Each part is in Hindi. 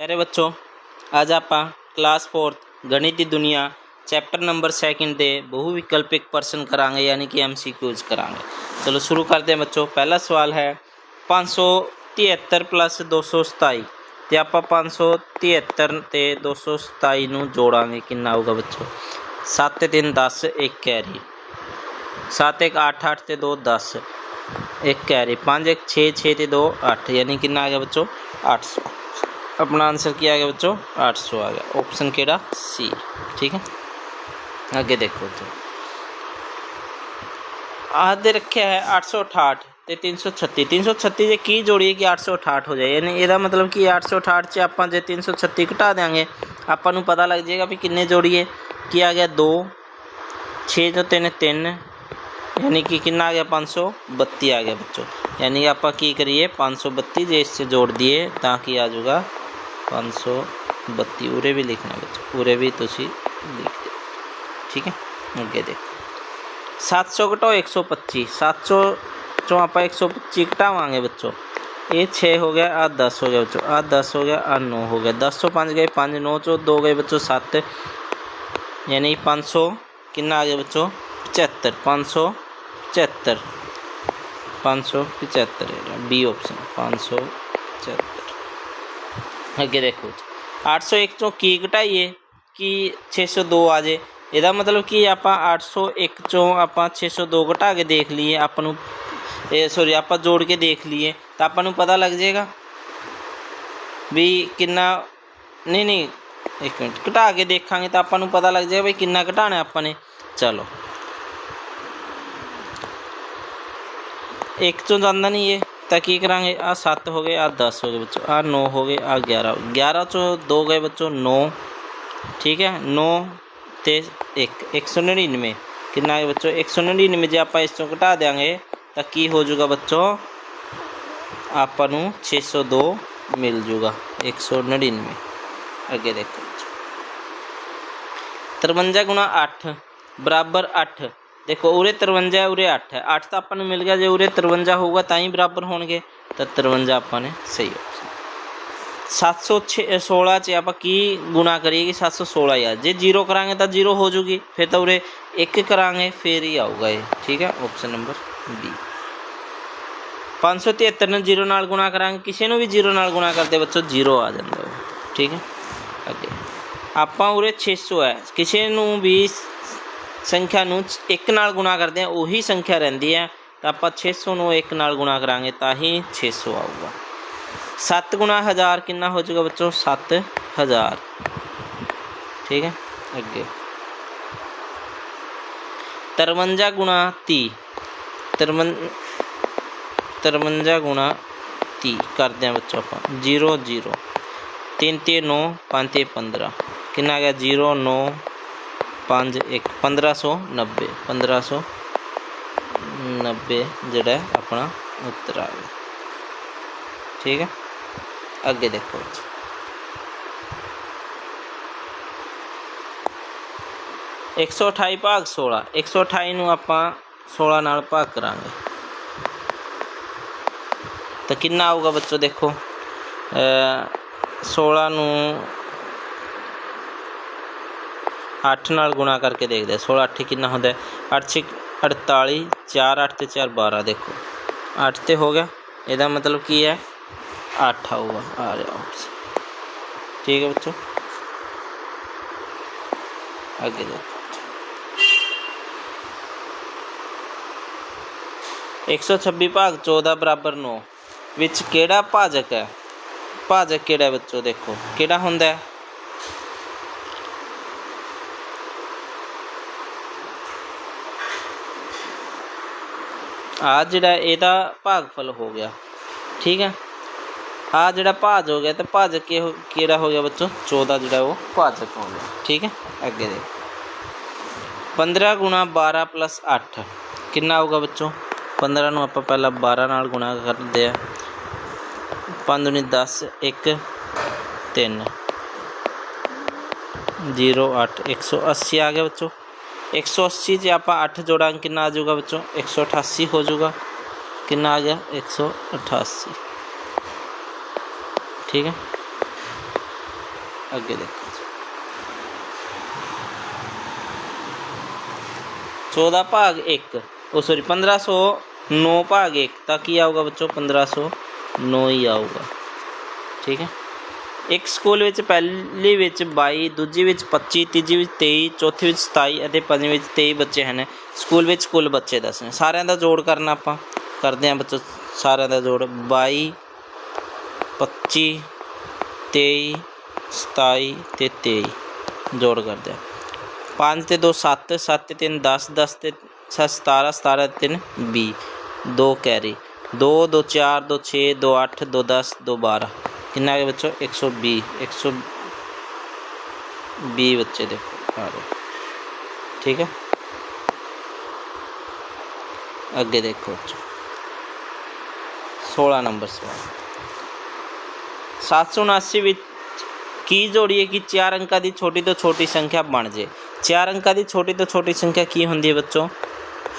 प्यारे बच्चों ਅੱਜ ਆਪਾਂ ਕਲਾਸ 4th ਗਣਿਤ ਦੀ ਦੁਨੀਆ ਚੈਪਟਰ ਨੰਬਰ 2 ਦੇ ਬਹੁ ਵਿਕਲਪਿਕ ਪ੍ਰਸ਼ਨ ਕਰਾਂਗੇ ਯਾਨੀ ਕਿ ਐਮਸੀਕਿਊਜ਼ ਕਰਾਂਗੇ ਚਲੋ ਸ਼ੁਰੂ ਕਰਦੇ ਹਾਂ ਬੱਚੋ ਪਹਿਲਾ ਸਵਾਲ ਹੈ 573 plus 227 ਤੇ ਆਪਾਂ 573 ਤੇ 227 ਨੂੰ ਜੋੜਾਂਗੇ ਕਿੰਨਾ ਆਊਗਾ ਬੱਚੋ 7 ਤੇ 3 10 1 ਕੈਰੀ 7 1 8 8 ਤੇ 2 10 1 ਕੈਰੀ 5 1 6 6 ਤੇ 2 8 यानी कितना आ गया बच्चों 800 अपना आंसर क्या आ गया बच्चों 800 आ गया। ऑप्शन केड़ा सी ठीक है? आगे देखो तो। आधे रखे है, आठ सौ अठाठ तो तीन सौ छत्ती तीन सौ छत्ती की जोड़िए कि आठ सौ अठाठ हो जाए? यानी यदा मतलब कि आठ सौ अठाठ से आप जो तीन सौ छत्ती घटा देंगे। आपू पता लग जाएगा भी किन्ने जोड़िए कि आ गया दो, छे जो तीन तीन। यानी कि कितना आ गया? पाँच सौ बत्ती आ गया बच्चों। यानी आप की करिए, पाँच सौ बत्ती जो इससे जोड़ दिए कि आ ਆ ਜਾਊਗਾ 532 ਉਰੇ ਵੀ ਲਿਖਣਾ ਬੱਚੋ ਉਰੇ ਵੀ ਤੁਸੀਂ ਲਿਖ ਦਿਓ ਠੀਕ ਹੈ ਅੱਗੇ ਦੇਖੋ 700 ਘਟਾਓ 125 700 ਚੋਂ ਆਪਾਂ 125 ਘਟਾਵਾਂਗੇ ਬੱਚੋ ਇਹ 6 ਹੋ ਗਿਆ ਆ 10 ਹੋ ਗਿਆ ਬੱਚੋ ਆ 10 ਹੋ ਗਿਆ ਆ 9 ਹੋ ਗਿਆ 10 ਤੋਂ 5 ਗਏ 5 9 ਚੋਂ 2 ਗਏ ਬੱਚੋ 7 यानी 500 कितना आ गया बच्चों 75 575 575 बी ऑप्शन 575 ਅੱਗੇ ਦੇਖੋ 801 ਚੋਂ ਕੀ ਘਟਾਈਏ ਕਿ 602 ਆ ਜੇ ਇਹਦਾ ਮਤਲਬ ਕਿ ਆਪਾਂ 801 ਚੋਂ ਆਪਾਂ 602 ਘਟਾ ਕੇ ਦੇਖ ਲਈਏ ਆਪਾਂ ਨੂੰ ਇਹ ਸੌਰੀ ਆਪਾਂ ਜੋੜ ਕੇ ਦੇਖ ਲਈਏ ਤਾਂ ਆਪਾਂ ਨੂੰ ਪਤਾ ਲੱਗ ਜਾਏਗਾ ਵੀ ਕਿੰਨਾ ਨਹੀਂ ਨਹੀਂ ਇੱਕ ਮਿੰਟ ਘਟਾ ਕੇ ਦੇਖਾਂਗੇ ਤਾਂ ਆਪਾਂ ਨੂੰ ਪਤਾ ਲੱਗ ਜਾਏਗਾ ਵੀ ਕਿੰਨਾ ਘਟਾਣਾ ਆਪਾਂ ਨੇ ਚਲੋ ਇੱਕ ਚੋਂ ਜਾਂਦਾ ਨਹੀਂ ਇਹ तो की करा आ सत्त हो गए आ दस हो गए बच्चों आ नौ हो गए आ ग्यारह ग्यारह चो दो गए बच्चों नौ ठीक है नौ तो एक एक सौ नड़िनवे कि बच्चों एक सौ नड़िनवे जो आप इस घटा देंगे तो की हो जूगा बच्चों आपू छे सौ दो मिल जूगा एक सौ नड़िनवे अगे देखो बच्चों तरवंजा गुणा अठ बराबर अठ ਦੇਖੋ ਉਰੇ 53 ਹੈ ਉਰੇ 8 ਹੈ 8 ਤਾਂ ਆਪਾਂ ਨੂੰ ਮਿਲ ਗਿਆ ਜੇ ਉਰੇ 53 ਹੋਊਗਾ ਤਾਂ ਹੀ ਬਰਾਬਰ ਹੋਣਗੇ ਤਾਂ 53 ਆਪਾਂ ਨੇ ਸਹੀ ਆਪਸ਼ਨ 716 ਚ ਆਪਾਂ ਕੀ ਗੁਣਾ ਕਰੀਏ ਕਿ 716 ਯਾਰ ਜੇ 0 ਕਰਾਂਗੇ ਤਾਂ 0 ਹੋ ਜੂਗੀ ਫਿਰ ਤਾਂ ਉਰੇ 1 ਕਰਾਂਗੇ ਫਿਰ ਹੀ ਆਊਗਾ ਇਹ ਠੀਕ ਹੈ ਆਪਸ਼ਨ ਨੰਬਰ ਬੀ 573 ਨੂੰ 0 ਨਾਲ ਗੁਣਾ ਕਰਾਂਗੇ ਕਿਸੇ ਨੂੰ ਵੀ 0 ਨਾਲ ਗੁਣਾ ਕਰਦੇ ਬੱਚੋ 0 ਆ ਜਾਂਦਾ ਹੈ ਠੀਕ ਹੈ ਅੱਗੇ ਆਪਾਂ ਉਰੇ 600 ਹੈ ਕਿਸੇ ਨੂੰ ਵੀ ਸੰਖਿਆ ਨੂੰ 1 ਨਾਲ ਗੁਣਾ ਕਰਦੇ ਆ ਉਹੀ ਸੰਖਿਆ ਰਹਿੰਦੀ ਹੈ ਤਾਂ ਆਪਾਂ 600 ਨੂੰ 1 ਨਾਲ ਗੁਣਾ ਕਰਾਂਗੇ ਤਾਂ ਹੀ 600 ਆਊਗਾ 7 ਗੁਣਾ 1000 ਕਿੰਨਾ ਹੋ ਜਾਊਗਾ ਬੱਚੋ 7000 ਠੀਕ ਹੈ ਅੱਗੇ 53 ਗੁਣਾ 30 53 53 ਗੁਣਾ 30 ਕਰਦੇ ਆ ਬੱਚੋ ਆਪਾਂ 0 0 3 ਤੇ 9 5 ਤੇ 15 ਕਿੰਨਾ ਆ ਗਿਆ 0 9 5 1 1590 1590 ਜਿਹੜਾ ਆਪਣਾ ਉੱਤਰ ਆ ਗਿਆ। ਠੀਕ ਹੈ ਅੱਗੇ ਦੇਖੋ ਬੱਚੋ। ਇੱਕ ਸੌ ਅਠਾਈ ਭਾਗ 16 128 ਨੂੰ ਆਪਾਂ 16 ਨਾਲ ਭਾਗ ਕਰਾਂਗੇ। ਤਾਂ ਕਿੰਨਾ ਆਊਗਾ ਬੱਚੋ ਦੇਖੋ? ਅ 16 ਨੂੰ 8 ਨਾਲ ਗੁਣਾ ਕਰਕੇ ਦੇਖਦੇ ਹਾਂ। 16 8 ਕਿੰਨਾ ਹੁੰਦਾ ਹੈ? 8 48 4 8 ਤੇ 4 12 ਦੇਖੋ। 8 ਤੇ ਹੋ ਗਿਆ। ਇਹਦਾ ਮਤਲਬ ਕੀ ਹੈ? 8 ਆਊਗਾ। ਆ ਰਿਹਾ ਆਪਸ਼ਨ ਠੀਕ ਹੈ ਬੱਚੋ? ਅੱਗੇ ਦੇਖੋ। 126 ਭਾਗ 14 ਬਰਾਬਰ 9 ਵਿੱਚ ਕਿਹੜਾ ਭਾਜਕ ਹੈ? ਭਾਜਕ ਕਿਹੜਾ ਹੈ ਬੱਚੋ? ਦੇਖੋ। ਕਿਹੜਾ ਹੁੰਦਾ ਹੈ? ਆ ਜਿਹੜਾ ਇਹਦਾ ਭਾਗਫਲ ਹੋ ਗਿਆ। ਠੀਕ ਹੈ? ਆ ਜਿਹੜਾ ਭਾਜ ਹੋ ਗਿਆ ਤੇ ਭਾਜਕ ਕੀ ਕਿਹੜਾ ਹੋ ਗਿਆ ਬੱਚੋ? 14 ਜਿਹੜਾ ਉਹ ਭਾਜਕ ਹੋ ਗਿਆ। ਠੀਕ ਹੈ? ਅੱਗੇ ਦੇ 15 ਗੁਣਾ 12 ਪਲੱਸ 8 ਕਿੰਨਾ ਹੋਊਗਾ ਬੱਚੋ? 15 ਨੂੰ ਆਪਾਂ ਪਹਿਲਾਂ 12 ਨਾਲ ਗੁਣਾ ਕਰਦੇ ਆ 5 ਦੁਨੀ 10 1 3 0 8 180 ਆ ਗਿਆ ਬੱਚੋ। 180 ਜੇ ਆਪਾਂ 8 ਜੋੜਾਂਗੇ ਕਿੰਨਾ ਆ ਜਾਊਗਾ ਬੱਚੋ 188 ਹੋ ਜਾਊਗਾ ਕਿੰਨਾ ਆ ਗਿਆ 188 ਠੀਕ ਹੈ ਅੱਗੇ ਦੇਖੋ ਜੀ 14 ਭਾਗ 1 ਉਹ ਸੌਰੀ 1509 ਭਾਗ 1 ਤਾਂ ਕੀ ਆਊਗਾ ਬੱਚੋ 1509 ਹੀ ਆਊਗਾ ਠੀਕ ਹੈ ਇੱਕ ਸਕੂਲ ਵਿੱਚ ਪਹਿਲੀ ਵਿੱਚ 22 ਦੂਜੀ ਵਿੱਚ 25 ਤੀਜੀ ਵਿੱਚ 23 ਚੌਥੀ ਵਿੱਚ 27 ਅਤੇ ਪੰਜਵੀਂ ਵਿੱਚ 23 ਬੱਚੇ ਹਨ। ਸਕੂਲ ਵਿੱਚ ਕੁੱਲ ਬੱਚੇ ਦੱਸਣੇ ਸਾਰਿਆਂ ਦਾ ਜੋੜ ਕਰਨਾ ਆਪਾਂ। ਕਰਦੇ ਹਾਂ ਬੱਚੋ ਸਾਰਿਆਂ ਦਾ ਜੋੜ। 22 25 23 27 ਤੇ 23 ਜੋੜ ਕਰਦੇ ਹਾਂ। 5 ਤੇ 2 7 7 ਤੇ 3 10 10 ਤੇ 17 17 ਤੇ 3 20 2 ਕੈਰੀ। 2 2 4 2 6 2 8 2 10 2 12 ਕਿੰਨਾ ਹੈ ਬੱਚੋ? 120 120 ਬੱਚੇ ਦੇਖੋ, ਆ ਰਹੇ। ਠੀਕ ਹੈ? ਅੱਗੇ ਦੇਖੋ ਬੱਚੋ। 16 ਨੰਬਰ ਸਵਾਲ। 779 ਵਿੱਚ ਕੀ ਜੋੜੀਏ ਕਿ ਚਾਰ ਅੰਕਾਂ ਦੀ ਛੋਟੀ ਤੋਂ ਛੋਟੀ ਸੰਖਿਆ ਬਣ ਜੇ? ਚਾਰ ਅੰਕਾਂ ਦੀ ਛੋਟੀ ਤੋਂ ਛੋਟੀ ਸੰਖਿਆ ਕੀ ਹੁੰਦੀ ਹੈ ਬੱਚੋ?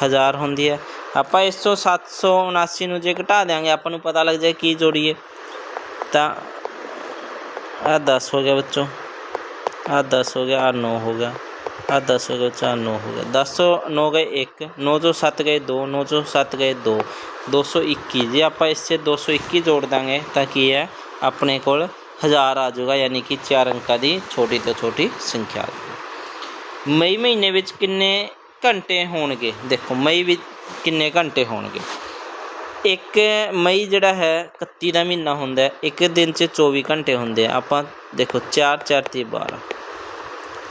ਹਜ਼ਾਰ ਹੁੰਦੀ ਹੈ। ਆਪਾਂ ਇਸ ਤੋਂ 779 ਨੂੰ ਜੇ ਘਟਾ ਦਿਆਂਗੇ, ਆਪਾਂ ਨੂੰ ਪਤਾ ਲੱਗ ਜਾਏ ਕੀ ਜੋੜੀਏ कितना आ दस हो गया बच्चों। आ दस हो गया, आ नौ हो गया। आ दस हो गया बच्चों, आ नौ हो गया। दस सौ नौ गए एक, नौ तो सौ सत्त गए दो, नौ तो सौ सत्त गए दो। दो सौ इक्की जी आप इससे दो सौ इक्की जोड़ देंगे ताकि है अपने को हज़ार आ जाएगा यानी कि चार अंक की छोटी तो छोटी संख्या आ जाएगी। मई महीने किन्ने घंटे हो देखो, मई भी किन्ने घंटे हो ਇੱਕ ਮਈ ਜਿਹੜਾ ਹੈ 31 ਦਾ ਮਹੀਨਾ ਹੁੰਦਾ ਇੱਕ ਦਿਨ 'ਚ 24 ਘੰਟੇ ਹੁੰਦੇ ਆ। ਆਪਾਂ ਦੇਖੋ 4 4 ਤੇ 12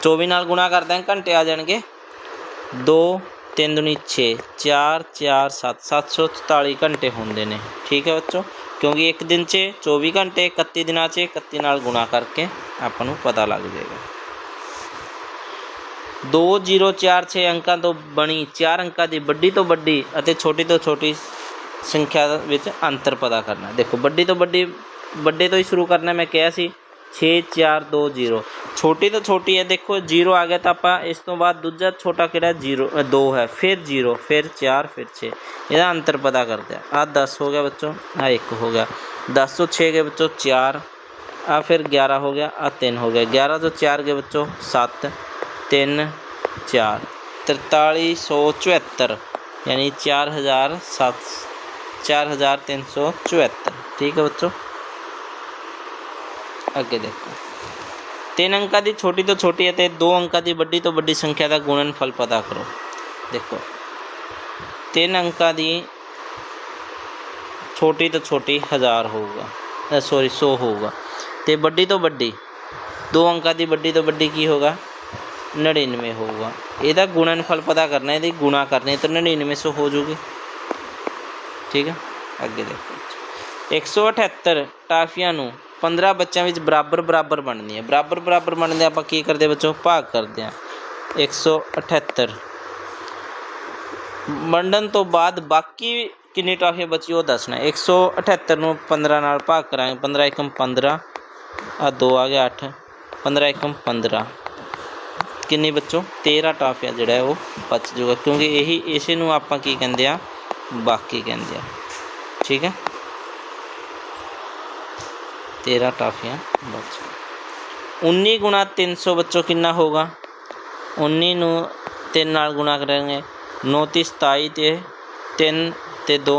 24 ਨਾਲ ਗੁਣਾ ਕਰਦੇ ਹਾਂ, ਘੰਟੇ ਆ ਜਾਣਗੇ। 2 3 ਦੁਨੀ 6 4 4 7 744 ਘੰਟੇ ਹੁੰਦੇ ਨੇ। ਠੀਕ ਹੈ ਬੱਚੋ? ਕਿਉਂਕਿ ਇੱਕ ਦਿਨ 'ਚ 24 ਘੰਟੇ 31 ਦਿਨਾਂ 'ਚ 31 ਨਾਲ ਗੁਣਾ ਕਰਕੇ ਆਪਾਂ ਨੂੰ ਪਤਾ ਲੱਗ ਜਾਏਗਾ। 2 0 4 6 ਅੰਕਾਂ ਤੋਂ ਬਣੀ 4 ਅੰਕਾਂ ਦੀ ਵੱਡੀ ਤੋਂ ਵੱਡੀ ਅਤੇ ਛੋਟੀ ਤੋਂ ਛੋਟੀ ਸੰਖਿਆ ਵਿੱਚ ਅੰਤਰ ਪਤਾ ਕਰਨਾ ਦੇਖੋ ਵੱਡੀ ਤੋਂ ਵੱਡੀ ਵੱਡੇ ਤੋਂ ਹੀ ਸ਼ੁਰੂ ਕਰਨਾ ਮੈਂ ਕਿਹਾ ਸੀ 6 4 2 0 ਛੋਟੀ ਤੋਂ ਛੋਟੀ ਹੈ ਦੇਖੋ 0 ਆ ਗਿਆ ਤਾਂ ਆਪਾਂ ਇਸ ਤੋਂ ਬਾਅਦ ਦੂਜਾ ਛੋਟਾ ਕਿਹੜਾ 0 2 ਹੈ ਫਿਰ 0 ਫਿਰ 4 ਫਿਰ 6 ਇਹਦਾ ਅੰਤਰ ਪਤਾ ਕਰਦੇ ਆ ਆ 10 ਹੋ ਗਿਆ ਬੱਚੋ ਆ 1 ਹੋ ਗਿਆ 10 ਤੋਂ 6 ਗਏ ਬੱਚੋ 4 ਆ ਫਿਰ 11 ਹੋ ਗਿਆ ਆ 3 ਹੋ ਗਿਆ 11 ਤੋਂ 4 ਗਏ ਬੱਚੋ 7 3 4 4374 यानी चार हज़ार सात चार हज़ार तीन सौ चौहत्तर ठीक है बच्चों ਅੱਗੇ ਦੇਖੋ ਤਿੰਨ ਅੰਕਾਂ ਦੀ ਛੋਟੀ ਤੋਂ ਛੋਟੀ ਅਤੇ ਦੋ ਅੰਕਾਂ ਦੀ ਵੱਡੀ ਤੋਂ ਵੱਡੀ ਸੰਖਿਆ ਦਾ ਗੁਣਨਫਲ ਪਤਾ ਕਰੋ ਦੇਖੋ ਤਿੰਨ ਅੰਕਾਂ ਦੀ ਛੋਟੀ ਤੋਂ ਛੋਟੀ ਹਜ਼ਾਰ ਹੋਊਗਾ ਸੌਰੀ 100 ਹੋਊਗਾ ਤੇ ਵੱਡੀ ਤੋਂ ਵੱਡੀ ਦੋ ਅੰਕਾਂ ਦੀ ਵੱਡੀ ਤੋਂ ਵੱਡੀ ਕੀ ਹੋਗਾ 99 ਹੋਊਗਾ ਇਹਦਾ ਗੁਣਨਫਲ ਪਤਾ ਕਰਨਾ ਇਹਦੀ ਗੁਣਾ ਕਰਨੀ ਤਾਂ 9900 ਹੋ ਜੂਗੀ ਠੀਕ ਹੈ ਅੱਗੇ ਦੇਖੋ। 178 ਟਾਫੀਆਂ ਨੂੰ 15 ਬੱਚਿਆਂ ਵਿੱਚ ਬਰਾਬਰ ਬਰਾਬਰ ਵੰਡਣੀ ਹੈ। ਬਰਾਬਰ ਬਰਾਬਰ ਵੰਡਦੇ ਆਪਾਂ ਕੀ ਕਰਦੇ ਬੱਚੋ ਭਾਗ ਕਰਦੇ ਹਾਂ। 178 ਵੰਡਣ ਤੋਂ ਬਾਅਦ ਬਾਕੀ ਕਿੰਨੀ ਟਾਫੀਆਂ ਬਚੀ ਉਹ ਦੱਸਣਾ ਹੈ। 178 ਨੂੰ 15 ਨਾਲ ਭਾਗ ਕਰਾਂਗੇ। 15 ਏਕਮ 15 ਆ 2 ਆ ਗਿਆ 8 15 ਏਕਮ 15 ਕਿੰਨੀ ਬੱਚੋ 13 ਟਾਫੀਆਂ ਜਿਹੜਾ ਉਹ ਬਚ ਜਾਊਗਾ। ਕਿਉਂਕਿ ਇਹੀ, ਇਸੇ ਨੂੰ ਆਪਾਂ ਕੀ ਕਹਿੰਦੇ ਆ बाकी के अंदर। ठीक है? तेरह टाफियाँ बच्चों उन्नीस गुणा तीन सौ बच्चों कि होगा? उन्नीस नौ तीन नाल करेंगे। नौ ती सताई ते तीन ते दो।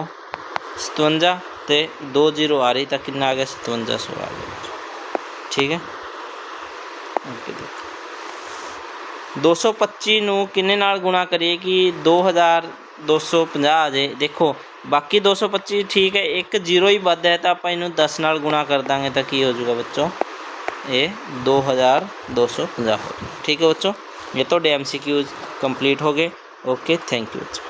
सतवंजा ते दो ज़ीरो आ रही तो कि आ गया? सतवंजा सौ आ गया। ठीक है? ओके दो सौ पच्ची किन्ने गुणा करिए कि दो हज़ार 2250 ਆ ਜਾਏ ਦੇਖੋ ਬਾਕੀ 225 ਠੀਕ ਹੈ ਇੱਕ ਜ਼ੀਰੋ ਹੀ ਵੱਧ ਹੈ ਤਾਂ ਆਪਾਂ ਇਹਨੂੰ 10 ਨਾਲ ਗੁਣਾ ਕਰ ਦਾਂਗੇ ਤਾਂ ਕੀ ਹੋ ਜਾਊਗਾ ਬੱਚੋ ਇਹ 2250 ਹੋ ਜਾਊਗਾ ਠੀਕ ਹੈ ਬੱਚੋ ਇਹ ਤੁਹਾਡੇ ਐਮਸੀਕਿਊਜ਼ ਕੰਪਲੀਟ ਹੋ ਗਏ ਓਕੇ ਥੈਂਕ ਯੂ ਬੱਚੋ